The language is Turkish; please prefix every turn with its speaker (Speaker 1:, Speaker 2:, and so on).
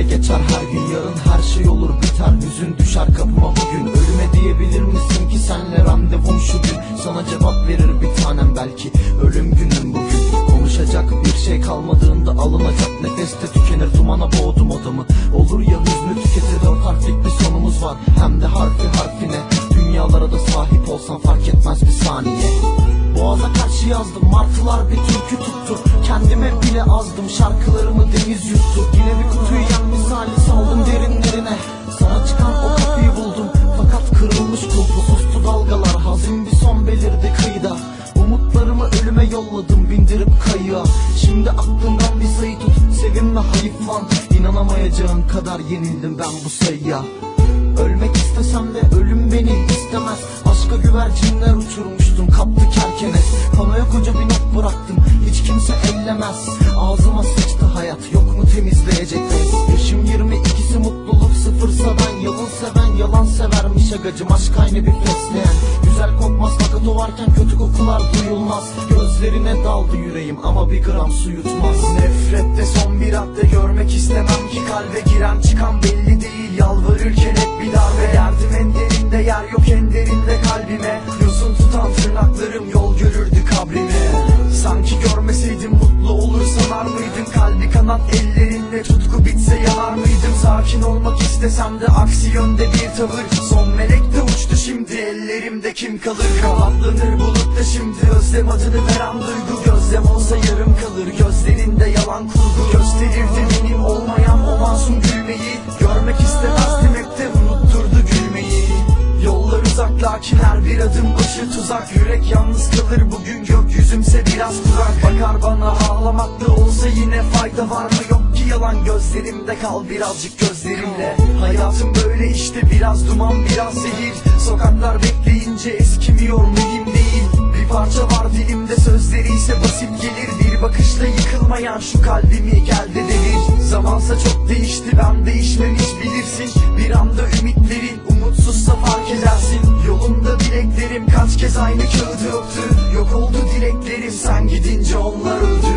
Speaker 1: böyle geçer her gün Yarın her şey olur biter. Hüzün düşer kapıma bugün. Ölüme diyebilir misin ki senle randevum şu gün? Sana cevap verir bir tanem belki. Ölüm günüm bugün. Konuşacak bir şey kalmadığında alınacak Nefeste tükenir. Dumana boğdum odamı Olur ya hüznü tüketir. Dört harflik bir sonumuz var. Hem de harfi harfine. Dünyalara da sahip olsan fark etmez bir saniye. Boğaza karşı yazdım. Martılar bir türkü tuttu. Kendime bile azdım. Şarkılarımı deniz yuttu. Yine bir kutuyu sevinme hayıflan İnanamayacağın kadar yenildim ben bu sayıya Ölmek istesem de ölüm beni istemez. Aşka güvercinler uçurmuştum kaptı kerkenes Panoya koca bir not bıraktım hiç kimse ellemez. Ağzıma sıçtı hayat yok mu temizleyecek bez? Yaşım 22'si mutluluk sıfırsa ben Yalan seven yalan severmiş agacım. Aşk aynı bir kokmaz varken kötü kokular duyulmaz. Gözlerine daldı yüreğim ama bir gram su yutmaz.
Speaker 2: Nefrette son bir hadde görmek istemem ki kalbe giren çıkan belli değil. Yalvarırken hep bir darbe. Derdim en derinde yer yok en derinde kalbime. Yosun tutan tırnaklarım yol görürdü kabrime. Sanki görmeseydim mutlu olur sanar mıydın Kalbi kanat ellerinde tutku bitse yanar mıydım? Sakin olmak istesem de aksi yönde bir tavır. Son melek şimdi ellerimde kim kalır? Kanatlanır bulutta şimdi özlem adını veren duygu. Gözlem olsa yarım kalır gözlerinde yalan kurgu. Gösterirdi benim olmayan o masum gülmeyi. Görmek istemezdim hep de unutturdu gülmeyi. Yollar uzak lakin her bir adım başı tuzak. Yürek yalnız kalır bugün gökyüzümse biraz kurak Bakar bana ağlamakta olsa yine fayda var mı? Yok yalan gözlerimde kal birazcık gözlerimle. Hayatım böyle işte biraz duman biraz zehir. Sokaklar bekleyince eskimiyor mühim değil. Bir parça var dilimde sözleri ise basit gelir. Bir bakışla yıkılmayan şu kalbimi geldi devir. Zamansa çok değişti ben değişmem hiç bilirsin. Bir anda ümitlerin umutsuzsa fark edersin. Yolunda dileklerim kaç kez aynı kağıdı öptü Yok oldu dileklerim sen gidince onlar öldü.